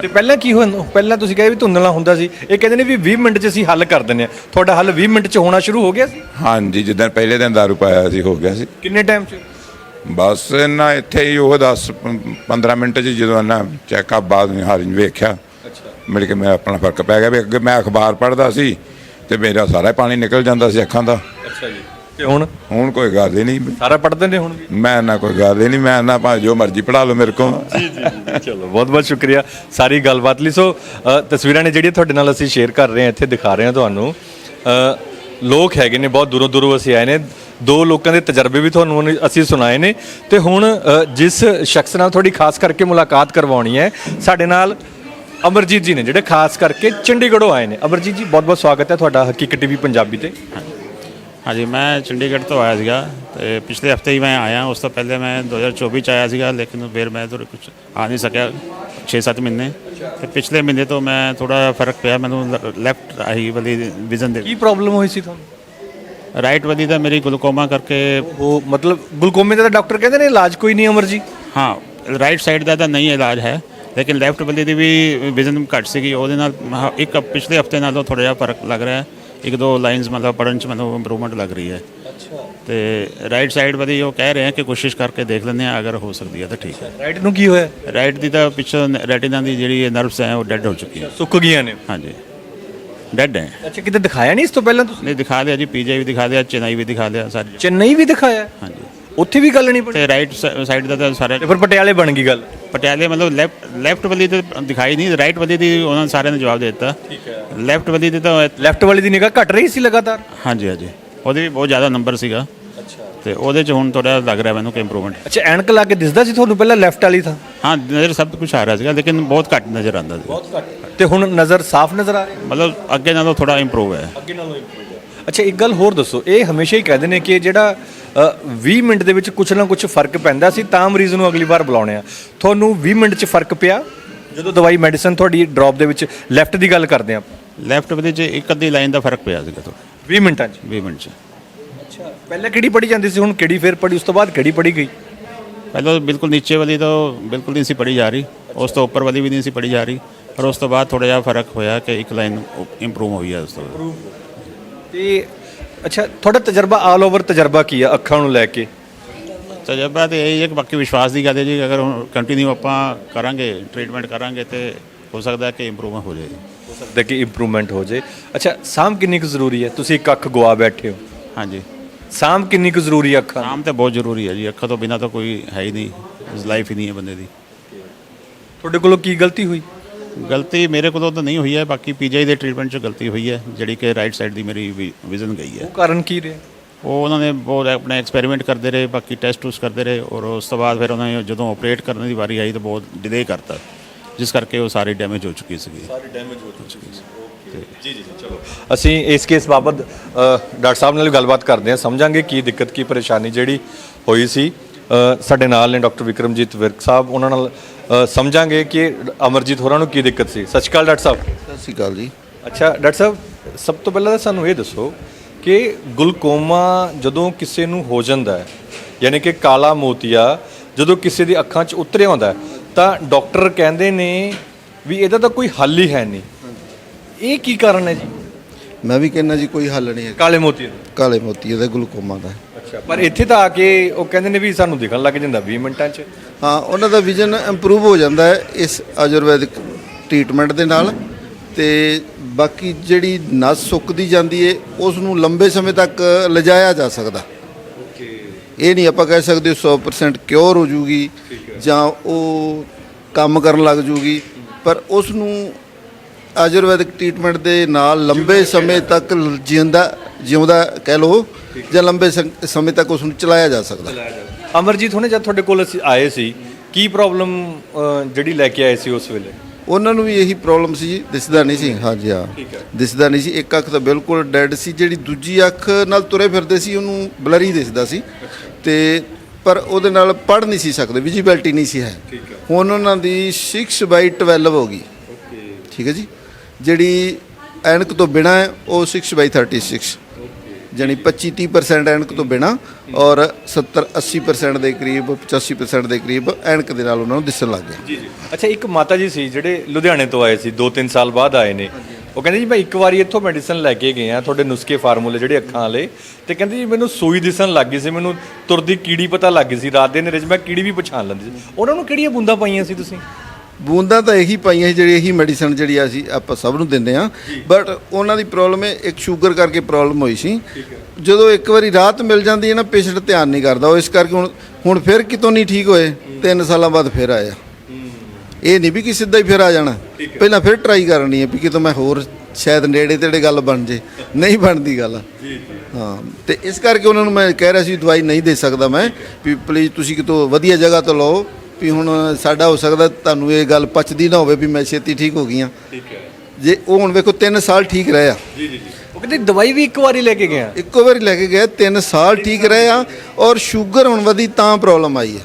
ਤੇ ਪਹਿਲਾਂ ਕੀ ਹੋਇਆ? ਪਹਿਲਾਂ ਤੁਸੀਂ ਕਹੇ ਵੀ ਧੁੰਦਲਾ ਹੁੰਦਾ ਸੀ। ਇਹ ਕਹਿੰਦੇ ਨੇ ਵੀ 20 ਮਿੰਟ 'ਚ ਅਸੀਂ ਹੱਲ ਕਰ ਦਿੰਦੇ ਆ ਤੁਹਾਡਾ ਹੱਲ 20 ਮਿੰਟ 'ਚ ਹੋਣਾ ਸ਼ੁਰੂ ਹੋ ਗਿਆ ਸੀ? ਹਾਂਜੀ ਜਿੱਦਾਂ ਪਹਿਲੇ ਦਿਨ ਦਾਰੂ ਪਾਇਆ ਸੀ ਹੋ ਗਿਆ ਸੀ। ਕਿੰਨੇ ਟਾਈਮ 'ਚ? ਬਸ ਨਾ ਇੱਥੇ ਹੀ ਉਹ 10 15 ਮਿੰਟ ਚ ਜਦੋਂ ਨਾ ਚੈੱਕਅਪ ਬਾਅਦ ਵਿੱਚ ਹਾਲ ਵੇਖਿਆ। ਅੱਛਾ। ਮਿਲ ਕੇ ਮੈਂ ਆਪਣਾ ਫ਼ਰਕ ਪੈ ਗਿਆ ਵੀ ਅੱਗੇ ਮੈਂ ਅਖਬਾਰ ਪੜ੍ਹਦਾ ਸੀ ਤੇ ਮੇਰਾ ਸਾਰਾ ਪਾਣੀ ਨਿਕਲ ਜਾਂਦਾ ਸੀ ਅੱਖਾਂ ਦਾ। ਅੱਛਾ ਜੀ। ਤੇ ਹੁਣ? ਹੁਣ ਕੋਈ ਗੱਲ ਹੀ ਨਹੀਂ ਸਾਰਾ ਪੜਦੇ ਨੇ ਹੁਣ ਵੀ? ਮੈਂ ਨਾ ਕੋਈ ਗੱਲ ਹੀ ਨਹੀਂ ਮੈਂ ਨਾ ਭਾਵੇਂ ਜੋ ਮਰਜ਼ੀ ਪੜਾ ਲਓ ਮੇਰੇ ਕੋਲ। ਚਲੋ ਬਹੁਤ ਬਹੁਤ ਸ਼ੁਕਰੀਆ ਸਾਰੀ ਗੱਲਬਾਤ ਲਈ। ਸੋ ਅ, ਤਸਵੀਰਾਂ ਨੇ ਜਿਹੜੀਆਂ ਤੁਹਾਡੇ ਨਾਲ ਅਸੀਂ ਸ਼ੇਅਰ ਕਰ ਰਹੇ ਹਾਂ ਇੱਥੇ ਦਿਖਾ ਰਹੇ ਹਾਂ ਤੁਹਾਨੂੰ। ਅ, ਲੋਕ ਹੈਗੇ ਨੇ ਬਹੁਤ ਦੂਰੋਂ ਦੂਰੋਂ ਅਸੀਂ ਆਏ ਨੇ। ਦੋ ਲੋਕਾਂ ਦੇ ਤਜਰਬੇ ਵੀ ਤੁਹਾਨੂੰ ਹੁਣ ਅਸੀਂ ਸੁਣਾਏ ਨੇ। ਤੇ ਹੁਣ ਅ, ਜਿਸ ਸ਼ਖਸ ਨਾਲ ਤੁਹਾਡੀ ਖਾਸ ਕਰਕੇ ਮੁਲਾਕਾਤ ਕਰਵਾਉਣੀ ਹੈ ਸਾਡੇ ਨਾਲ ਅਮਰਜੀਤ ਜੀ ਨੇ ਜਿਹੜੇ ਖਾਸ ਕਰਕੇ ਚੰਡੀਗੜ੍ਹੋਂ ਆਏ ਨੇ। ਅਮਰਜੀਤ ਜੀ ਬਹੁਤ ਬਹੁਤ ਸਵਾਗਤ ਹੈ ਤੁਹਾਡਾ ਹਕੀਕਤ ਟੀਵੀ ਪੰਜਾਬੀ ਤੇ। ਹਾਂਜੀ ਮੈਂ ਚੰਡੀਗੜ੍ਹ ਤੋਂ ਆਇਆ ਸੀਗਾ ਤੇ ਪਿਛਲੇ ਹਫ਼ਤੇ ਹੀ ਮੈਂ ਆਇਆ। ਉਸ ਤੋਂ ਪਹਿਲੇ ਮੈਂ 2024 ਚ ਆਇਆ ਸੀਗਾ ਲੇਕਿਨ ਫਿਰ ਮੈਂ ਥੋੜਾ ਕੁਝ ਆ ਨਹੀਂ ਸਕਿਆ 6-7 ਮਹੀਨੇ। ਤੇ ਪਿਛਲੇ ਮਹੀਨੇ ਤੋਂ ਮੈਂ ਥੋੜਾ ਫ਼ਰਕ ਪਿਆ ਮੈਨੂੰ ਲੈਫਟ ਆਈ ਵਾਲੀ ਵਿਜ਼ਨ ਦੇ ਕੀ ਪ੍ਰੋਬਲਮ ਹੋਈ ਸੀ ਤੁਹਾਨੂੰ? ਰਾਈਟ ਵਾਲੀ ਦਾ ਮੇਰੀ ਗਲੂਕੋਮਾ ਕਰਕੇ ਉਹ ਮਤਲਬ ਗਲੂਕੋਮੇ ਦਾ ਡਾਕਟਰ ਕਹਿੰਦੇ ਨੇ ਇਲਾਜ ਕੋਈ ਨਹੀਂ ਅਮਰ ਜੀ। ਹਾਂ ਰਾਈਟ ਸਾਈਡ ਦਾ ਤਾਂ ਨਹੀਂ ਇਲਾਜ ਹੈ ਲੇਕਿਨ ਲੈਫਟ ਵਾਲੀ ਦੀ ਵੀ ਵਿਜ਼ਨ ਘੱਟ ਸੀਗੀ। ਉਹਦੇ ਨਾਲ ਇੱਕ ਪਿਛਲੇ ਹਫ਼ਤੇ ਨਾਲੋਂ ਥੋੜਾ ਜਿਹਾ ਫ਼ਰਕ ਲੱਗ ਰਿਹਾ। ਹੈ ਇੱਕ ਦੋ ਲਾਈਨਸ ਮਤਲਬ ਪੜਨ ਚ ਮੈਨੂੰ ਇੰਪਰੂਵਮੈਂਟ ਲੱਗ ਰਹੀ ਹੈ। ਅੱਛਾ। ਤੇ ਰਾਈਟ ਸਾਈਡ ਵਾਲੀ ਉਹ ਕਹਿ ਰਹੇ ਆ ਕਿ ਕੋਸ਼ਿਸ਼ ਕਰਕੇ ਦੇਖ ਲੈਂਦੇ ਆ ਅਗਰ ਹੋ ਸਕਦੀ ਹੈ ਤਾਂ ਠੀਕ ਹੈ। ਰਾਈਟ ਨੂੰ ਕੀ ਹੋਇਆ? ਰਾਈਟ ਦੀ ਤਾਂ ਪਿੱਛੋਂ ਰੈਟਿਨਾ ਦੀ ਜਿਹੜੀ ਨਰਵਸ ਹੈ ਉਹ ਡੈਡ ਹੋ ਚੁੱਕੀ ਹੈ। ਸੁੱਕ ਗਈਆਂ ਨੇ। ਹਾਂਜੀ। ਡੈਡ ਹੈ। ਅੱਛਾ ਕਿਤੇ ਦਿਖਾਇਆ ਨਹੀਂ ਇਸ ਤੋਂ ਪਹਿਲਾਂ ਤੁਸੀਂ? ਨਹੀਂ ਦਿਖਾ ਦਿਆ ਜੀ ਪੀਜੀ ਵੀ ਦਿਖਾ ਦਿਆ ਚੇਨਈ ਵੀ ਦਿਖਾ ਦਿਆ ਸਾਰੀ ਚੇਨਈ ਵੀ ਦਿਖਾਇਆ? ਹਾਂਜੀ। ਉੱਥੇ ਵੀ ਗੱਲ ਨਹੀਂ ਪੜੀ ਤੇ ਰਾਈਟ ਸਾਈਡ ਦਾ ਤਾਂ ਸਾਰੇ ਤੇ ਫਿਰ ਪਟਿਆਲੇ ਬਣ ਗਈ ਗੱਲ। ਪਟਿਆਲੇ ਮਤਲਬ ਲੈਫਟ ਲੈਫਟ ਵਾਲੀ ਤੇ ਦਿਖਾਈ ਨਹੀਂ ਰਾਈਟ ਵਾਲੀ ਦੀ ਉਹਨਾਂ ਸਾਰਿਆਂ ਨੇ ਜਵਾਬ ਦੇ ਦਿੱਤਾ। ਠੀਕ ਹੈ। ਲੈਫਟ ਵਾਲੀ ਦੀ ਤਾਂ ਲੈਫਟ ਵਾਲੀ ਦੀ ਨਿਗਾਹ ਘਟ ਰਹੀ ਸੀ ਲਗਾਤਾਰ? ਹਾਂਜੀ ਹਾਂਜੀ। ਉਹਦੇ ਵੀ ਬਹੁਤ ਜ਼ਿਆਦਾ ਨੰਬਰ ਸੀਗਾ। ਅੱਛਾ। ਤੇ ਉਹਦੇ ਚ ਹੁਣ ਥੋੜਾ ਲੱਗ ਰਿਹਾ ਮੈਨੂੰ ਕਿ ਇੰਪਰੂਵਮੈਂਟ ਅੱਛਾ ਐਨਕ ਲਾ ਕੇ ਦਿਸਦਾ ਸੀ ਤੁਹਾਨੂੰ ਪਹਿਲਾਂ ਲੈਫਟ ਵਾਲੀ ਥਾਂ? ਹਾਂ ਨਜ਼ਰ ਸਭ ਕੁਝ ਆ ਰਿਹਾ ਸੀਗਾ ਲੇਕਿਨ ਬਹੁਤ ਘੱਟ ਨਜ਼ਰ ਆਉਂਦਾ ਸੀ। ਬਹੁਤ ਘੱਟ। ਤੇ ਹੁਣ ਨਜ਼ਰ ਸਾਫ਼ ਨਜ਼ਰ ਆ ਰਹੀ ਮਤਲਬ ਅੱਗੇ ਨਾਲੋਂ ਥੋੜਾ ਇੰਪਰੂਵ ਹੈ। ਅੱਗੇ ਨਾਲੋਂ ਇੰਪਰੂਵ ਅੱਛਾ ਇੱਕ ਗੱਲ ਹੋਰ ਦੱਸੋ। ਇਹ ਹਮੇਸ਼ਾ ਹੀ ਕਹਿੰਦੇ ਨੇ ਕਿ ਜਿਹੜਾ ਅ, 20 ਮਿੰਟ ਦੇ ਵਿੱਚ ਕੁਝ ਨਾ ਕੁਝ ਫ਼ਰਕ ਪੈਂਦਾ ਸੀ ਤਾਂ ਮਰੀਜ਼ ਨੂੰ ਅਗਲੀ ਵਾਰ ਬੁਲਾਉਣੇ ਆ। ਤੁਹਾਨੂੰ 20 ਮਿੰਟ 'ਚ ਫ਼ਰਕ ਪਿਆ? ਜਦੋਂ ਦਵਾਈ ਮੈਡੀਸਨ ਤੁਹਾਡੀ ਡ੍ਰੌਪ ਦੇ ਵਿੱਚ ਲੈਫਟ ਦੀ ਗੱਲ ਕਰਦੇ ਆ ਲੈਫਟ ਵਾਲੀ ਚ ਇੱਕ ਅੱਧੀ ਲਾਈਨ ਦਾ ਫ਼ਰਕ ਪਿਆ ਸੀਗਾ ਥੋੜਾ 20 ਮਿੰਟਾਂ 'ਚ? 20 ਮਿੰਟ ਚ। ਅੱਛਾ ਪਹਿਲਾਂ ਕਿਹੜੀ ਪੜੀ ਜਾਂਦੀ ਸੀ ਹੁਣ ਕਿਹੜੀ ਫੇਰ ਪੜੀ ਉਸ ਤੋਂ ਬਾਅਦ ਕਿਹੜੀ ਪੜੀ ਗਈ? ਪਹਿਲਾਂ ਬਿਲਕੁਲ ਨੀਚੇ ਵਾਲੀ ਤਾਂ ਬਿਲਕੁਲ ਨਹੀਂ ਸੀ ਪੜੀ ਜਾ ਰਹੀ ਉਸ ਤੋਂ ਉੱਪਰ ਵਾਲੀ ਵੀ ਨਹੀਂ ਸੀ ਪੜੀ ਜਾ ਰਹੀ ਪਰ ਉਸ ਤੋਂ ਬਾਅਦ ਥੋੜਾ ਜਿਹਾ ਫ਼ਰਕ ਹੋਇਆ ਕਿ ਇੱਕ ਲਾਈਨ ਇੰਪਰੂਵ ਹੋਈ ਹੈ ਉਸ ਤੋਂ ਬਾਅਦ। ਤੇ ਅੱਛਾ ਤੁਹਾਡਾ ਤਜਰਬਾ ਆਲ ਓਵਰ ਤਜਰਬਾ ਕੀ ਆ ਅੱਖਾਂ ਨੂੰ ਲੈ ਕੇ? ਤਜਰਬਾ ਤੇ ਇਹ ਹੈ ਕਿ ਬਾਕੀ ਵਿਸ਼ਵਾਸ ਦੀ ਗੱਲ ਹੈ ਜੀ ਅਗਰ ਹੁਣ ਕੰਟੀਨਿਊ ਆਪਾਂ ਕਰਾਂਗੇ ਟ੍ਰੀਟਮੈਂਟ ਕਰਾਂਗੇ ਤੇ ਹੋ ਸਕਦਾ ਹੈ ਕਿ ਇੰਪਰੂਵਮੈਂਟ ਹੋ ਜਾਏਗੀ ਹੋ ਸਕਦਾ ਕਿ ਇੰਪਰੂਵਮੈਂਟ ਹੋ ਜੇ ਅੱਛਾ ਸਾਮ ਕਿੰਨੀ ਕੁ ਜ਼ਰੂਰੀ ਹੈ? ਤੁਸੀਂ ਇੱਕ ਅੱਖ ਗਵਾ ਬੈਠੇ ਹੋ। ਹਾਂਜੀ। ਸਾਂਭ ਕਿੰਨੀ ਕੁ ਜ਼ਰੂਰੀ ਆ ਅੱਖਾਂ? ਆਮ ਤੇ ਬਹੁਤ ਜ਼ਰੂਰੀ ਹੈ ਜੀ ਅੱਖਾਂ ਤੋਂ ਬਿਨਾ ਤਾਂ ਕੋਈ ਹੈ ਹੀ ਨਹੀਂ ਲਾਈਫ ਹੀ ਨਹੀਂ ਹੈ ਬੰਦੇ ਦੀ। ਤੁਹਾਡੇ ਕੋਲੋਂ ਕੀ ਗਲਤੀ ਹੋਈ? ਗਲਤੀ ਮੇਰੇ ਕੋਲੋਂ ਤਾਂ ਨਹੀਂ ਹੋਈ ਹੈ ਬਾਕੀ ਪੀਜੀਆਈ ਦੇ ਟ੍ਰੀਟਮੈਂਟ 'ਚ ਗਲਤੀ ਹੋਈ ਹੈ ਜਿਹੜੀ ਕਿ ਰਾਈਟ ਸਾਈਡ ਦੀ ਮੇਰੀ ਵਿਜ਼ਨ ਗਈ ਹੈ। ਉਹ ਕਾਰਨ ਕੀ ਰਿਹਾ? ਉਹ ਉਹਨਾਂ ਨੇ ਬਹੁਤ ਆਪਣੇ ਐਕਸਪੈਰੀਮੈਂਟ ਕਰਦੇ ਰਹੇ ਬਾਕੀ ਟੈਸਟ ਟੂਸ ਕਰਦੇ ਰਹੇ ਔਰ ਉਸ ਤੋਂ ਬਾਅਦ ਫਿਰ ਉਹਨਾਂ ਨੇ ਜਦੋਂ ਆਪਰੇਟ ਕਰਨ ਦੀ ਵਾਰੀ ਆਈ ਤਾਂ ਬਹੁਤ ਡਿਲੇ ਕਰਤਾ ਜਿਸ ਕਰਕੇ ਉਹ ਸਾਰੀ ਡੈਮੇਜ ਹੋ ਚੁੱਕੀ ਸੀਗੀ। ਸਾਰੀ ਡੈਮੇਜ ਹੋ ਚੁੱਕੀ ਸੀ ਜੀ ਜੀ ਚਲੋ। ਅਸੀਂ ਇਸ ਕੇਸ ਬਾਬਤ ਡਾਕਟਰ ਸਾਹਿਬ ਨਾਲ ਵੀ ਗੱਲਬਾਤ ਕਰਦੇ ਹਾਂ। ਸਮਝਾਂਗੇ ਕੀ ਦਿੱਕਤ ਕੀ ਪਰੇਸ਼ਾਨੀ ਜਿਹੜੀ ਹੋਈ ਸੀ। ਸਾਡੇ ਨਾਲ ਨੇ ਡਾਕਟਰ ਵਿਕਰਮਜੀਤ ਵਿਰਕ ਸਾਹਿਬ ਉਹਨਾਂ ਨਾਲ ਸਮਝਾਂਗੇ ਕਿ ਅਮਰਜੀਤ ਹੋਰਾਂ ਨੂੰ ਕੀ ਦਿੱਕਤ ਸੀ? ਸਤਿ ਸ਼੍ਰੀ ਅਕਾਲ ਡਾਕਟਰ ਸਾਹਿਬ। ਸਤਿ ਸ਼੍ਰੀ ਅਕਾਲ ਜੀ। ਅੱਛਾ ਡਾਕਟਰ ਸਾਹਿਬ ਸਭ ਤੋਂ ਪਹਿਲਾਂ ਤਾਂ ਸਾਨੂੰ ਇਹ ਦੱਸੋ ਕਿ ਗਲੂਕੋਮਾ ਜਦੋਂ ਕਿਸੇ ਨੂੰ ਹੋ ਜਾਂਦਾ ਹੈ ਯਾਨੀ ਕਿ ਕਾਲਾ ਮੋਤੀਆ ਜਦੋਂ ਕਿਸੇ ਦੀ ਅੱਖਾਂ 'ਚ ਉਤਰਿਆ ਹੁੰਦਾ ਤਾਂ ਡਾਕਟਰ ਕਹਿੰਦੇ ਨੇ ਵੀ ਇਹਦਾ ਤਾਂ ਕੋਈ ਹੱਲ ਹੀ ਹੈ ਨਹੀਂ। ਇਹ ਕੀ ਕਾਰਨ ਹੈ ਜੀ? ਮੈਂ ਵੀ ਕਹਿੰਦਾ ਜੀ ਕੋਈ ਹੱਲ ਨਹੀਂ ਹੈ। ਕਾਲੇ ਮੋਤੀਏ ਦਾ। ਕਾਲੇ ਮੋਤੀਏ ਦਾ ਗਲੂਕੋਮਾ ਦਾ। ਅੱਛਾ ਪਰ ਇੱਥੇ ਤਾਂ ਆ ਕੇ ਉਹ ਕਹਿੰਦੇ ਨੇ ਵੀ ਸਾਨੂੰ ਦਿਖਣ ਲੱਗ ਜਾਂਦਾ 20 ਮਿੰਟਾਂ 'ਚ। ਹਾਂ ਉਹਨਾਂ ਦਾ ਵਿਜ਼ਨ ਇੰਪਰੂਵ ਹੋ ਜਾਂਦਾ ਹੈ ਇਸ ਆਯੁਰਵੈਦਿਕ ਟ੍ਰੀਟਮੈਂਟ ਦੇ ਨਾਲ ਤੇ ਬਾਕੀ ਜਿਹੜੀ ਨਸ ਸੁੱਕਦੀ ਜਾਂਦੀ ਏ ਉਸ ਨੂੰ ਲੰਬੇ ਸਮੇਂ ਤੱਕ ਲਿਜਾਇਆ ਜਾ ਸਕਦਾ। ਇਹ ਨਹੀਂ ਆਪਾਂ ਕਹਿ ਸਕਦੇ 100% ਕਿਉਰ ਹੋ ਜੂਗੀ ਜਾਂ ਉਹ ਕੰਮ ਕਰਨ ਲੱਗ ਜੂਗੀ ਪਰ ਉਸ ਨੂੰ ਆਯੁਰਵੈਦਿਕ ਟ੍ਰੀਟਮੈਂਟ ਦੇ ਨਾਲ ਲੰਬੇ ਸਮੇਂ ਤੱਕ ਜਿਉਂਦਾ ਜਿਉਂਦਾ ਕਹਿ ਲਓ ਜਾਂ ਲੰਬੇ ਸਮੇਂ ਤੱਕ ਉਸ ਨੂੰ ਚਲਾਇਆ ਜਾ ਸਕਦਾ। ਅਮਰਜੀਤ ਹੁਣੇ ਜਦ ਤੁਹਾਡੇ ਕੋਲ ਅਸੀਂ ਆਏ ਸੀ ਕੀ ਪ੍ਰੋਬਲਮ ਜਿਹੜੀ ਲੈ ਕੇ ਆਏ ਸੀ ਉਸ ਵੇਲੇ? ਉਹਨਾਂ ਨੂੰ ਵੀ ਇਹੀ ਪ੍ਰੋਬਲਮ ਸੀ ਜੀ ਦਿਸਦਾ ਨਹੀਂ ਸੀ। ਹਾਂਜੀ ਹਾਂ। ਦਿਸਦਾ ਨਹੀਂ ਸੀ। ਇੱਕ ਅੱਖ ਤਾਂ ਬਿਲਕੁਲ ਡੈਡ ਸੀ ਜਿਹੜੀ ਦੂਜੀ ਅੱਖ ਨਾਲ ਤੁਰੇ ਫਿਰਦੇ ਸੀ ਉਹਨੂੰ ਬਲਰੀ ਦਿਸਦਾ ਸੀ। ਤੇ ਪਰ ਉਹਦੇ ਨਾਲ ਪੜ ਨਹੀਂ ਸੀ ਸਕਦੇ ਵਿਜ਼ੀਬਿਲਟੀ ਨਹੀਂ ਸੀ ਹੈ। ਹੁਣ ਉਹਨਾਂ ਦੀ 6/12 ਹੋ ਗਈ। ਠੀਕ ਹੈ ਜੀ? ਜਿਹੜੀ ਐਨਕ ਤੋਂ ਬਿਨਾ ਹੈ, ਉਹ 6/36 ਜਾਣੀ 25-30% ਐਨਕ ਤੋਂ ਬਿਨਾ ਔਰ 70-80% ਦੇ ਕਰੀਬ 85% ਦੇ ਕਰੀਬ ਐਨਕ ਦੇ ਨਾਲ ਉਹਨਾਂ ਨੂੰ ਦਿਸਣ ਲੱਗ ਗਿਆ। ਜੀ ਜੀ। ਅੱਛਾ, ਇੱਕ ਮਾਤਾ ਜੀ ਸੀ, ਜਿਹੜੇ ਲੁਧਿਆਣੇ ਤੋਂ ਆਏ ਸੀ 2-3 ਸਾਲ ਬਾਅਦ ਆਏ ਨੇ। ਉਹ ਕਹਿੰਦੇ ਜੀ, ਮੈਂ ਇੱਕ ਵਾਰੀ ਇੱਥੋਂ ਮੈਡੀਸਨ ਲੈ ਕੇ ਗਿਆ, ਤੁਹਾਡੇ ਨੁਸਖੇ ਫਾਰਮੂਲੇ ਜਿਹੜੇ ਅੱਖਾਂ ਵਾਲੇ। ਤੇ ਕਹਿੰਦੇ ਜੀ, ਮੈਨੂੰ ਸੂਈ ਦਿਸਣ ਲੱਗ ਗਈ ਸੀ, ਮੈਨੂੰ ਤੁਰਦੀ ਕੀੜੀ ਪਤਾ ਲੱਗ ਗਈ ਸੀ, ਰਾਤ ਦੇ ਹਨੇਰੇ 'ਚ ਮੈਂ ਕੀੜੀ ਵੀ ਪਛਾਣ ਲੈਂਦੀ ਸੀ। ਉਹਨਾਂ ਨੂੰ ਕਿਹੜੀਆਂ ਬੂੰਦਾਂ ਪਾਈਆਂ ਸੀ ਤੁਸੀਂ? ਬੂੰਦਾਂ ਤਾਂ ਇਹੀ ਪਾਈਆਂ ਸੀ ਜਿਹੜੀ ਇਹੀ ਮੈਡੀਸਨ ਜਿਹੜੀ ਆ ਅਸੀਂ ਆਪਾਂ ਸਭ ਨੂੰ ਦਿੰਦੇ ਆ ਬਟ ਉਹਨਾਂ ਦੀ ਪ੍ਰੋਬਲਮ ਹੈ ਇੱਕ ਸ਼ੂਗਰ ਕਰਕੇ ਪ੍ਰੋਬਲਮ ਹੋਈ ਸੀ। ਜਦੋਂ ਇੱਕ ਵਾਰੀ ਰਾਹਤ ਮਿਲ ਜਾਂਦੀ ਹੈ ਨਾ ਪੇਸ਼ੈਂਟ ਧਿਆਨ ਨਹੀਂ ਕਰਦਾ। ਉਹ ਇਸ ਕਰਕੇ ਹੁਣ ਹੁਣ ਫਿਰ ਕਿਤੋਂ ਨਹੀਂ ਠੀਕ ਹੋਏ? 3 ਸਾਲਾਂ ਬਾਅਦ ਫਿਰ ਆਇਆ ਇਹ ਨਹੀਂ ਵੀ ਕਿ ਸਿੱਧਾ ਹੀ ਫਿਰ ਆ ਜਾਣਾ। ਪਹਿਲਾਂ ਫਿਰ ਟਰਾਈ ਕਰਨੀ ਹੈ ਵੀ ਕਿਤੋਂ ਮੈਂ ਹੋਰ ਸ਼ਾਇਦ ਨੇੜੇ ਤੇੜੇ ਗੱਲ ਬਣ ਜੇ। ਨਹੀਂ ਬਣਦੀ ਗੱਲ। ਹਾਂ ਤੇ ਇਸ ਕਰਕੇ ਉਹਨਾਂ ਨੂੰ ਮੈਂ ਕਹਿ ਰਿਹਾ ਸੀ ਦਵਾਈ ਨਹੀਂ ਦੇ ਸਕਦਾ ਮੈਂ। ਵੀ ਪਲੀਜ਼ ਤੁਸੀਂ ਕਿਤੋਂ ਵਧੀਆ ਜਗ੍ਹਾ ਤੋਂ ਲਓ। ਵੀ ਹੁਣ ਸਾਡਾ ਹੋ ਸਕਦਾ ਤੁਹਾਨੂੰ ਇਹ ਗੱਲ ਪਚਦੀ ਨਾ ਹੋਵੇ ਵੀ ਮੈਂ ਛੇਤੀ ਠੀਕ ਹੋ ਗਈਆਂ। ਠੀਕ ਹੈ। ਜੇ ਉਹ ਹੁਣ ਵੇਖੋ 3 ਸਾਲ ਠੀਕ ਰਹੇ ਆ। ਜੀ ਜੀ ਜੀ। ਉਹ ਕਹਿੰਦੇ ਦਵਾਈ ਵੀ ਇੱਕ ਵਾਰੀ ਲੈ ਕੇ ਗਿਆ ਇੱਕੋ ਵਾਰੀ ਲੈ ਕੇ ਗਏ 3 ਸਾਲ ਠੀਕ ਰਹੇ ਆ ਔਰ ਸ਼ੂਗਰ ਹੁਣ ਵਧੀ ਤਾਂ ਪ੍ਰੋਬਲਮ ਆਈ ਹੈ।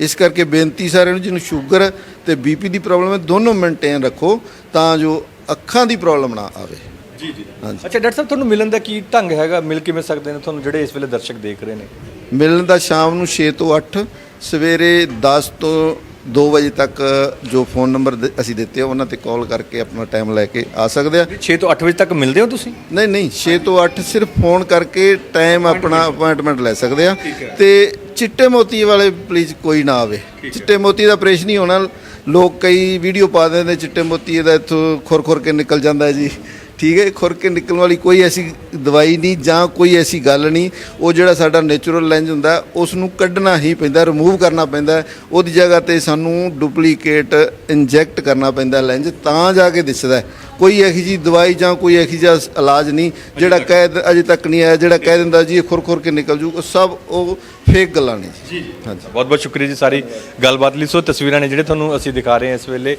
ਇਸ ਕਰਕੇ ਬੇਨਤੀ ਸਾਰਿਆਂ ਨੂੰ ਜਿਹਨੂੰ ਸ਼ੂਗਰ ਤੇ ਬੀਪੀ ਦੀ ਪ੍ਰੋਬਲਮ ਹੈ ਦੋਨੋਂ ਮੇਨਟੇਨ ਰੱਖੋ ਤਾਂ ਜੋ ਅੱਖਾਂ ਦੀ ਪ੍ਰੋਬਲਮ ਨਾ ਆਵੇ। ਜੀ ਜੀ। ਹਾਂਜੀ। ਅੱਛਾ ਡਾਕਟਰ ਸਾਹਿਬ ਤੁਹਾਨੂੰ ਮਿਲਣ ਦਾ ਕੀ ਢੰਗ ਹੈਗਾ? ਮਿਲ ਕਿਵੇਂ ਸਕਦੇ ਨੇ? ਤੁਹਾਨੂੰ ਜਿਹੜੇ ਇਸ ਵੇਲੇ ਦਰਸ਼ਕ ਦੇਖ ਰਹੇ ਨੇ? ਮਿਲਣ ਦਾ ਸ਼ਾਮ ਨੂੰ 6 ਤੋਂ 8 ਸਵੇਰੇ 10 ਤੋਂ 2 ਵਜੇ ਤੱਕ ਜੋ ਫੋਨ ਨੰਬਰ ਦ- ਅਸੀਂ ਦਿੱਤੇ ਆ ਉਹਨਾਂ ਤੇ ਕਾਲ ਕਰਕੇ ਆਪਣਾ ਟਾਈਮ ਲੈ ਕੇ ਆ ਸਕਦੇ ਆ। 6 ਤੋਂ 8 ਵਜੇ ਤੱਕ ਮਿਲਦੇ ਹੋ ਤੁਸੀਂ? ਨਹੀਂ ਨਹੀਂ 6 ਤੋਂ 8 ਸਿਰਫ ਫੋਨ ਕਰਕੇ ਟਾਈਮ ਆਪਣਾ ਅਪਾਇੰਟਮੈਂਟ ਲੈ ਸਕਦੇ ਆ। ਤੇ ਚਿੱਟੇ ਮੋਤੀ ਵਾਲੇ ਪਲੀਜ਼ ਕੋਈ ਨਾ ਆਵੇ। ਚਿੱਟੇ ਮੋਤੀ ਦਾ ਆਪਰੇਸ਼ਨ ਨਹੀਂ ਹੋਣਾ। ਲੋਕ ਕਈ ਵੀਡੀਓ ਪਾ ਦਿੰਦੇ ਚਿੱਟੇ ਮੋਤੀ ਦਾ ਇੱਥੋਂ ਖੁਰ ਖੁਰ ਕੇ ਨਿਕਲ ਜਾਂਦਾ ਹੈ ਜੀ। ਠੀਕ ਹੈ, ਖੁਰ ਕੇ ਨਿਕਲਣ ਵਾਲੀ ਕੋਈ ਐਸੀ ਦਵਾਈ ਨਹੀਂ ਜਾਂ ਕੋਈ ਐਸੀ ਗੱਲ ਨਹੀਂ। ਉਹ ਜਿਹੜਾ ਸਾਡਾ ਨੇਚਰਲ ਲੈਂਜ ਹੁੰਦਾ ਉਸ ਨੂੰ ਕੱਢਣਾ ਹੀ ਪੈਂਦਾ ਰਿਮੂਵ ਕਰਨਾ ਪੈਂਦਾ। ਉਹਦੀ ਜਗ੍ਹਾ ਤੇ ਸਾਨੂੰ ਡੁਪਲੀਕੇਟ ਇੰਜੈਕਟ ਕਰਨਾ ਪੈਂਦਾ ਲੈਂਜ ਤਾਂ ਜਾ ਕੇ ਦਿਸਦਾ। ਕੋਈ ਇਹੋ ਜੀ ਦਵਾਈ ਜਾਂ ਕੋਈ ਇਹੋ ਜਿਹਾ ਇਲਾਜ ਨਹੀਂ ਜਿਹੜਾ ਕਹਿ ਅਜੇ ਤੱਕ ਨਹੀਂ ਆਇਆ ਜਿਹੜਾ ਕਹਿ ਦਿੰਦਾ ਜੀ ਇਹ ਖੁਰ ਖੁਰ ਕੇ ਨਿਕਲ ਜੂ ਉਹ ਸਭ ਉਹ ਫੇਕ ਗੱਲਾਂ ਨੇ ਜੀ। ਹਾਂਜੀ। ਬਹੁਤ ਬਹੁਤ ਸ਼ੁਕਰੀਆ ਜੀ ਸਾਰੀ ਗੱਲਬਾਤ ਲਈ। ਸੋ ਤਸਵੀਰਾਂ ਨੇ ਜਿਹੜੇ ਤੁਹਾਨੂੰ ਅਸੀਂ ਦਿਖਾ ਰਹੇ ਹਾਂ ਇਸ ਵੇਲੇ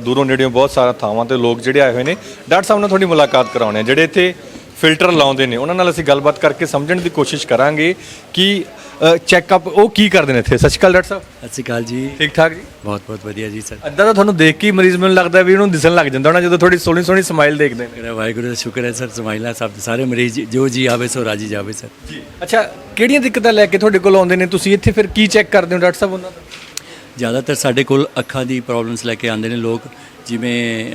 ਦੂਰੋਂ ਨੇੜਿਓਂ ਬਹੁਤ ਸਾਰਾ ਥਾਵਾਂ ਤੇ ਲੋਕ ਜਿਹੜੇ ਆਏ ਹੋਏ ਨੇ। ਡਾਕਟਰ ਸਾਹਿਬ ਨਾਲ ਤੁਹਾਡੀ ਮੁਲਾਕਾਤ ਕਰਾਉਣੇ ਆ ਜਿਹੜੇ ਇੱਥੇ ਫਿਲਟਰ ਲਾਉਂਦੇ ਨੇ। ਉਹਨਾਂ ਨਾਲ ਅਸੀਂ ਗੱਲਬਾਤ ਕਰਕੇ ਸਮਝਣ ਦੀ ਕੋਸ਼ਿਸ਼ ਕਰਾਂਗੇ ਕਿ ਚੈੱਕਅਪ ਉਹ ਕੀ ਕਰਦੇ ਨੇ ਇੱਥੇ? ਸਤਿ ਸ਼੍ਰੀ ਅਕਾਲ ਡਾਕਟਰ ਸਾਹਿਬ। ਸਤਿ ਸ਼੍ਰੀ ਅਕਾਲ ਜੀ। ਠੀਕ ਠਾਕ ਜੀ? ਬਹੁਤ ਬਹੁਤ ਵਧੀਆ ਜੀ ਸਰ। ਅੱਧਾ ਤਾਂ ਤੁਹਾਨੂੰ ਦੇਖ ਕੇ ਮਰੀਜ਼ ਮੈਨੂੰ ਲੱਗਦਾ ਵੀ ਉਹਨੂੰ ਦਿਸਣ ਲੱਗ ਜਾਂਦਾ ਹੋਣਾ ਜਦੋਂ ਥੋੜੀ ਸੋਹਣੀ ਸੋਹਣੀ ਸਮਾਈਲ ਦੇਖਦੇ ਨੇ। ਮੇਰਾ ਵਾਹਿਗੁਰੂ ਦਾ ਸ਼ੁਕਰ ਹੈ ਸਰ ਸਮਾਈਲਾ ਸਭ ਸਾਰੇ ਮਰੀਜ਼ ਜੋ ਜੀ ਆਵੇ ਸੋ ਰਾਜੀ ਜਾਵੇ ਸਰ। ਅੱਛਾ ਕਿਹੜੀਆਂ ਦਿੱਕਤਾਂ ਲੈ ਕੇ ਤੁਹਾਡੇ ਕੋਲ ਆਉਂਦੇ ਨੇ? ਤੁਸੀਂ ਇੱਥੇ ਫਿਰ ਕੀ ਚੈੱਕ ਕਰਦੇ ਹੋ ਡਾਕਟਰ ਸਾਹਿਬ ਉਹਨਾਂ ਦਾ? ਜ਼ਿਆਦਾਤਰ ਸਾਡੇ ਕੋਲ ਅੱਖਾਂ ਦੀ ਪ੍ਰੋਬਲਮਸ ਲੈ ਕੇ ਆਉਂਦੇ ਨੇ ਲੋਕ ਜਿਵੇਂ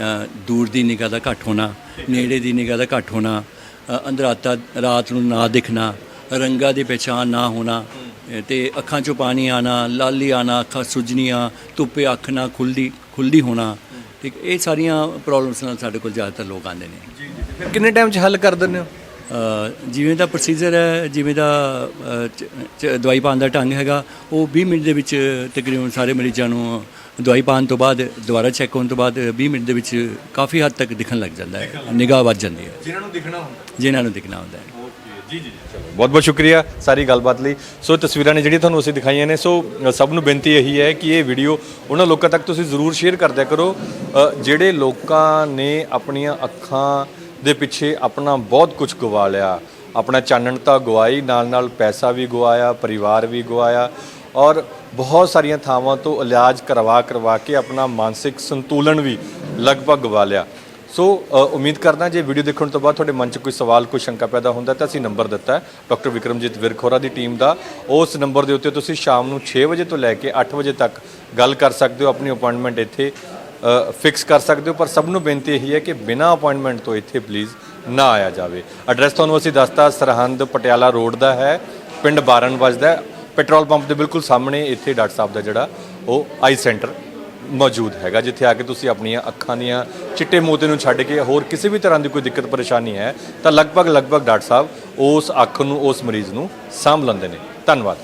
ਦੂਰ ਦੀ ਨਿਗਾਹ ਦਾ ਘੱਟ ਹੋਣਾ ਨੇੜੇ ਦੀ ਨਿਗਾਹ ਦਾ ਘੱਟ ਹੋਣਾ ਅੰਧਰਾਤਾ ਰਾਤ ਨੂੰ ਨਾ ਦਿਖਣਾ ਰੰਗਾਂ ਦੀ ਪਛਾਣ ਨਾ ਹੋਣਾ ਤੇ ਅੱਖਾਂ 'ਚੋਂ ਪਾਣੀ ਆਣਾ ਲਾਲੀ ਆਣਾ ਅੱਖਾਂ ਸੁੱਜਣੀਆਂ ਧੁੱਪੇ ਅੱਖ ਨਾ ਖੁੱਲਦੀ ਖੁੱਲਦੀ ਹੋਣਾ ਠੀਕ ਇਹ ਸਾਰੀਆਂ ਪ੍ਰੋਬਲਮਸ ਨਾਲ ਸਾਡੇ ਕੋਲ ਜ਼ਿਆਦਾਤਰ ਲੋਕ ਆਉਂਦੇ ਨੇ। ਫਿਰ ਕਿੰਨੇ ਟਾਈਮ 'ਚ ਹੱਲ ਕਰ ਦਿੰਦੇ ਹੋ? ਜਿਵੇਂ ਦਾ ਪ੍ਰੋਸੀਜਰ ਹੈ ਜਿਵੇਂ ਦਾ ਦਵਾਈ ਪਾਉਣ ਦਾ ਢੰਗ ਹੈਗਾ ਉਹ 20 ਮਿੰਟ ਦੇ ਵਿੱਚ ਤਕਰੀਬਨ ਸਾਰੇ ਮਰੀਜ਼ਾਂ ਨੂੰ ਦਵਾਈ ਪਾਉਣ ਤੋਂ ਬਾਅਦ ਦੁਬਾਰਾ ਚੈੱਕ ਹੋਣ ਤੋਂ ਬਾਅਦ 20 ਮਿੰਟ ਦੇ ਵਿੱਚ ਕਾਫੀ ਹੱਦ ਤੱਕ ਦਿਖਣ ਲੱਗ ਜਾਂਦਾ ਹੈ। ਨਿਗਾਹ ਵੱਧ ਜਾਂਦੀ ਹੈ। ਜਿਨ੍ਹਾਂ ਨੂੰ ਦਿਖਣਾ ਹੁੰਦਾ ਜਿਨ੍ਹਾਂ ਨੂੰ ਦਿਖਣਾ ਹੁੰਦਾ ਹੈ। ਜੀ ਜੀ ਬਹੁਤ ਬਹੁਤ ਸ਼ੁਕਰੀਆ ਸਾਰੀ ਗੱਲਬਾਤ ਲਈ। ਸੋ ਤਸਵੀਰਾਂ ਨੇ ਜਿਹੜੀਆਂ ਤੁਹਾਨੂੰ ਅਸੀਂ ਦਿਖਾਈਆਂ ਨੇ ਸੋ ਸਭ ਨੂੰ ਬੇਨਤੀ ਇਹੀ ਹੈ ਕਿ ਇਹ ਵੀਡੀਓ ਉਹਨਾਂ ਲੋਕਾਂ ਤੱਕ ਤੁਸੀਂ ਜ਼ਰੂਰ ਸ਼ੇਅਰ ਕਰਦਿਆ ਕਰੋ। ਜਿਹੜੇ ਲੋਕਾਂ ਨੇ ਆਪਣੀਆਂ ਅੱਖਾਂ ਦੇ ਪਿੱਛੇ ਆਪਣਾ ਬਹੁਤ ਕੁਝ ਗਵਾ ਲਿਆ ਆਪਣਾ ਚਾਨਣ ਤਾਂ ਗਵਾਈ ਨਾਲ ਨਾਲ ਪੈਸਾ ਵੀ ਗਵਾਇਆ ਪਰਿਵਾਰ ਵੀ ਗਵਾਇਆ ਔਰ ਬਹੁਤ ਸਾਰੀਆਂ ਥਾਵਾਂ ਤੋਂ ਇਲਾਜ ਕਰਵਾ ਕਰਵਾ ਕੇ ਆਪਣਾ ਮਾਨਸਿਕ ਸੰਤੁਲਨ ਵੀ ਲਗਭਗ ਗਵਾ ਲਿਆ। ਸੋ ਉਮੀਦ ਕਰਦਾ ਜੇ ਵੀਡੀਓ ਦੇਖਣ ਤੋਂ ਬਾਅਦ ਤੁਹਾਡੇ ਮਨ 'ਚ ਕੋਈ ਸਵਾਲ, ਕੋਈ ਸ਼ੰਕਾ ਪੈਦਾ ਹੁੰਦਾ ਤਾਂ ਅਸੀਂ ਨੰਬਰ ਦਿੱਤਾ ਡਾਕਟਰ ਵਿਕਰਮਜੀਤ ਵਿਰਖੋਰਾ ਦੀ ਟੀਮ ਦਾ। ਉਸ ਨੰਬਰ ਦੇ ਉੱਤੇ ਤੁਸੀਂ ਸ਼ਾਮ ਨੂੰ 6 ਵਜੇ ਤੋਂ ਲੈ ਕੇ 8 ਵਜੇ ਤੱਕ ਗੱਲ ਕਰ ਸਕਦੇ ਹੋ, ਆਪਣੀ ਅਪਾਇੰਟਮੈਂਟ ਇੱਥੇ ਫਿਕਸ ਕਰ ਸਕਦੇ ਹੋ। ਪਰ ਸਭ ਨੂੰ ਬੇਨਤੀ ਇਹੀ ਹੈ ਕਿ ਬਿਨਾਂ ਅਪਾਇੰਟਮੈਂਟ ਤੋਂ ਇੱਥੇ ਪਲੀਜ਼ ਨਾ ਆਇਆ ਜਾਵੇ। ਐਡਰੈਸ ਤੁਹਾਨੂੰ ਅਸੀਂ ਦੱਸਤਾ, ਸਰਹੰਦ ਪਟਿਆਲਾ ਰੋਡ ਦਾ ਹੈ, ਪਿੰਡ ਬਾਰਨ ਵੱਜਦਾ ਪੈਟਰੋਲ ਪੰਪ ਦੇ ਬਿਲਕੁਲ ਸਾਹਮਣੇ ਇੱਥੇ ਡਾਕਟਰ ਸਾਹਿਬ ਦਾ ਜਿਹੜਾ ਉਹ ਆਈ ਸੈਂਟਰ ਮੌਜੂਦ ਹੈਗਾ, ਜਿੱਥੇ ਆ ਕੇ ਤੁਸੀਂ ਆਪਣੀਆਂ ਅੱਖਾਂ ਦੀਆਂ ਚਿੱਟੇ ਮੋਤੀ ਨੂੰ ਛੱਡ ਕੇ ਹੋਰ ਕਿਸੇ ਵੀ ਤਰ੍ਹਾਂ ਦੀ ਕੋਈ ਦਿੱਕਤ, ਪਰੇਸ਼ਾਨੀ ਹੈ ਤਾਂ ਲਗਭਗ ਲਗਭਗ ਡਾਕਟਰ ਸਾਹਿਬ ਉਸ ਅੱਖ ਨੂੰ, ਉਸ ਮਰੀਜ਼ ਨੂੰ ਸਾਂਭ ਲੈਂਦੇ ਨੇ। ਧੰਨਵਾਦ।